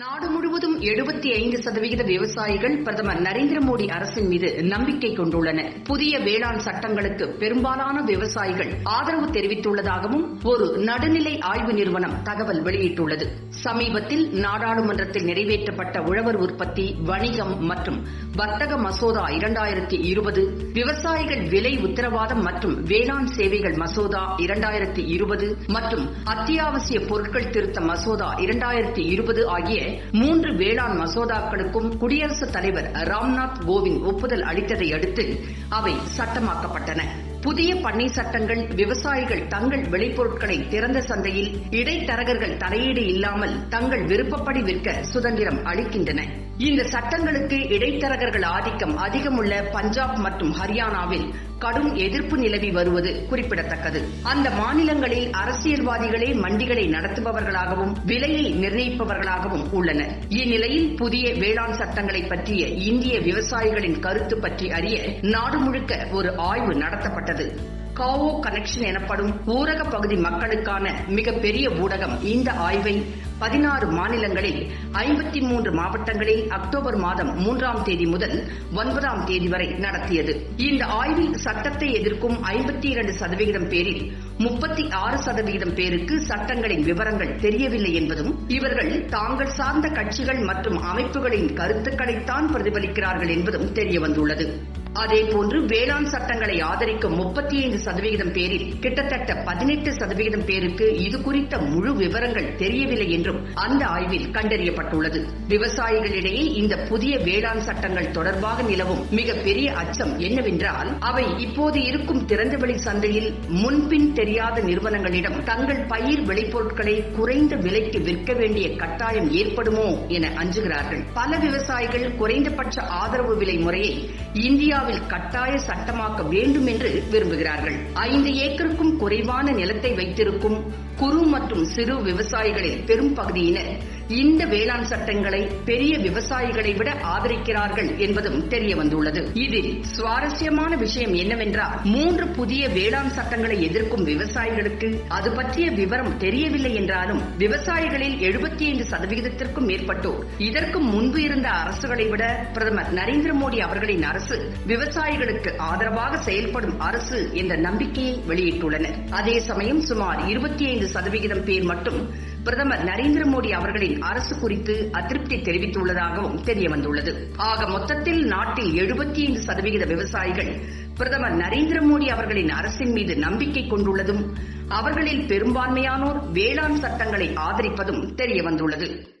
நாடு முழுவதும் எழுபத்தி ஐந்து சதவிகித விவசாயிகள் பிரதமர் நரேந்திர மோடி அரசின் மீது நம்பிக்கை கொண்டுள்ளனர். புதிய வேளாண் சட்டங்களுக்கு பெரும்பாலான விவசாயிகள் ஆதரவு தெரிவித்துள்ளதாகவும் ஒரு நடுநிலை ஆய்வு நிறுவனம் தகவல் வெளியிட்டுள்ளது. சமீபத்தில் நாடாளுமன்றத்தில் நிறைவேற்றப்பட்ட உழவர் உற்பத்தி வணிகம் மற்றும் வர்த்தக மசோதா இரண்டாயிரத்தி இருபது விவசாயிகள் விலை உத்தரவாதம் மற்றும் வேளாண் சேவைகள் மசோதா இரண்டாயிரத்தி இருபது மற்றும் அத்தியாவசிய பொருட்கள் திருத்த மசோதா இரண்டாயிரத்தி இருபது ஆகிய மூன்று மூன்று வேளாண் மசோதாக்களுக்கும் குடியரசுத் தலைவர் ராம்நாத் கோவிந்த் ஒப்புதல் அளித்ததை அடுத்து அவை சட்டமாக்கப்பட்டன. புதிய பண்ணை சட்டங்கள் விவசாயிகள் தங்கள் விளைபொருட்களை திறந்த சந்தையில் இடைத்தரகர்கள் தலையீடு இல்லாமல் தங்கள் விருப்பப்படி விற்க சுதந்திரம் அளிக்கின்றன. இந்த சட்டங்களுக்கு இடைத்தரகர்கள் ஆதிக்கம் அதிகமுள்ள பஞ்சாப் மற்றும் ஹரியானாவில் கடும் எதிர்ப்பு நிலவி வருவது குறிப்பிடத்தக்கது. அந்த மாநிலங்களில் அரசியல்வாதிகளே மண்டிகளை நடத்துபவர்களாகவும் விலையை நிர்ணயிப்பவர்களாகவும் உள்ளனர். இந்நிலையில் புதிய வேளாண் சட்டங்களை பற்றிய இந்திய விவசாயிகளின் கருத்து பற்றி அறிய நாடு முழுக்க ஒரு ஆய்வு நடத்தப்பட்டது. காவோ கனெக்ஷன் எனப்படும் ஊரக பகுதி மக்களுக்கான மிகப்பெரிய ஊடகம் இந்த ஆய்வை பதினாறு மாநிலங்களில் ஐம்பத்தி மூன்று மாவட்டங்களில் அக்டோபர் மாதம் மூன்றாம் தேதி முதல் ஒன்பதாம் தேதி வரை நடத்தியது. இந்த ஆய்வில் சட்டத்தை எதிர்க்கும் ஐம்பத்தி இரண்டு சதவிகிதம் பேரில் முப்பத்தி ஆறு சதவிகிதம் பேருக்கு சட்டங்களின் விவரங்கள் தெரியவில்லை என்பதும் இவர்கள் தாங்கள் சார்ந்த கட்சிகள் மற்றும் அமைப்புகளின் கருத்துக்களைத்தான் பிரதிபலிக்கிறார்கள் என்பதும் தெரியவந்துள்ளது. அதேபோன்று வேளாண் சட்டங்களை ஆதரிக்கும் முப்பத்தி ஐந்து சதவிகிதம் பேரில் கிட்டத்தட்ட பதினெட்டு சதவிகிதம் பேருக்கு இது குறித்த முழு விவரங்கள் தெரியவில்லை என்றும் அந்த ஆய்வில் கண்டறியப்பட்டுள்ளது. விவசாயிகளிடையே இந்த புதிய வேளாண் சட்டங்கள் தொடர்பாக நிலவும் மிகப்பெரிய அச்சம் என்னவென்றால் அவை இப்போது இருக்கும் திறந்தவெளி சந்தையில் முன்பின் தெரியாத நிறுவனங்களிடம் தங்கள் பயிர் விளைபொருட்களை குறைந்த விலைக்கு விற்க வேண்டிய கட்டாயம் ஏற்படுமோ என அஞ்சுகிறார்கள். பல விவசாயிகள் குறைந்தபட்ச ஆதரவு விலை முறையை இந்தியாவில் கட்டாய சட்டமாக்க வேண்டும் என்று விரும்புகிறார்கள். ஐந்து ஏக்கருக்கும் குறைவான நிலத்தை வைத்திருக்கும் குறு மற்றும் சிறு விவசாயிகளில் பெரும் பகுதியினர் இந்த வேளாண் சட்டங்களை பெரிய விவசாயிகளை விட ஆதரிக்கிறார்கள் என்பதும் தெரிய வந்துள்ளது. இதில் சுவாரஸ்யமான விஷயம் என்னவென்றால் மூன்று புதிய வேளாண் சட்டங்களை எதிர்க்கும் விவசாயிகளுக்கு அது பற்றிய விவரம் தெரியவில்லை என்றாலும் விவசாயிகளில் எழுபத்தி ஐந்து சதவிகிதத்திற்கும் மேற்பட்டோர் இதற்கு முன்பு இருந்த அரசுகளை விட பிரதமர் நரேந்திர மோடி அவர்களின் அரசு விவசாயிகளுக்கு ஆதரவாக செயல்படும் அரசு என்ற நம்பிக்கையை வெளியிட்டுள்ளனர். அதே சமயம் சுமார் இருபத்தி ஐந்து சதவிகிதம் பேர் மட்டும் பிரதமர் நரேந்திர மோடி அவர்களின் அரசு குறித்து அதிருப்தி தெரிவித்துள்ளதாகவும் தெரியவந்துள்ளது. ஆக மொத்தத்தில் நாட்டில் எழுபத்தி ஐந்து சதவிகித விவசாயிகள் பிரதமர் நரேந்திர மோடி அவர்களின் அரசின் மீது நம்பிக்கை கொண்டுள்ளதும் அவர்களில் பெரும்பான்மையானோர் வேளாண் சட்டங்களை ஆதரிப்பதும் தெரியவந்துள்ளது.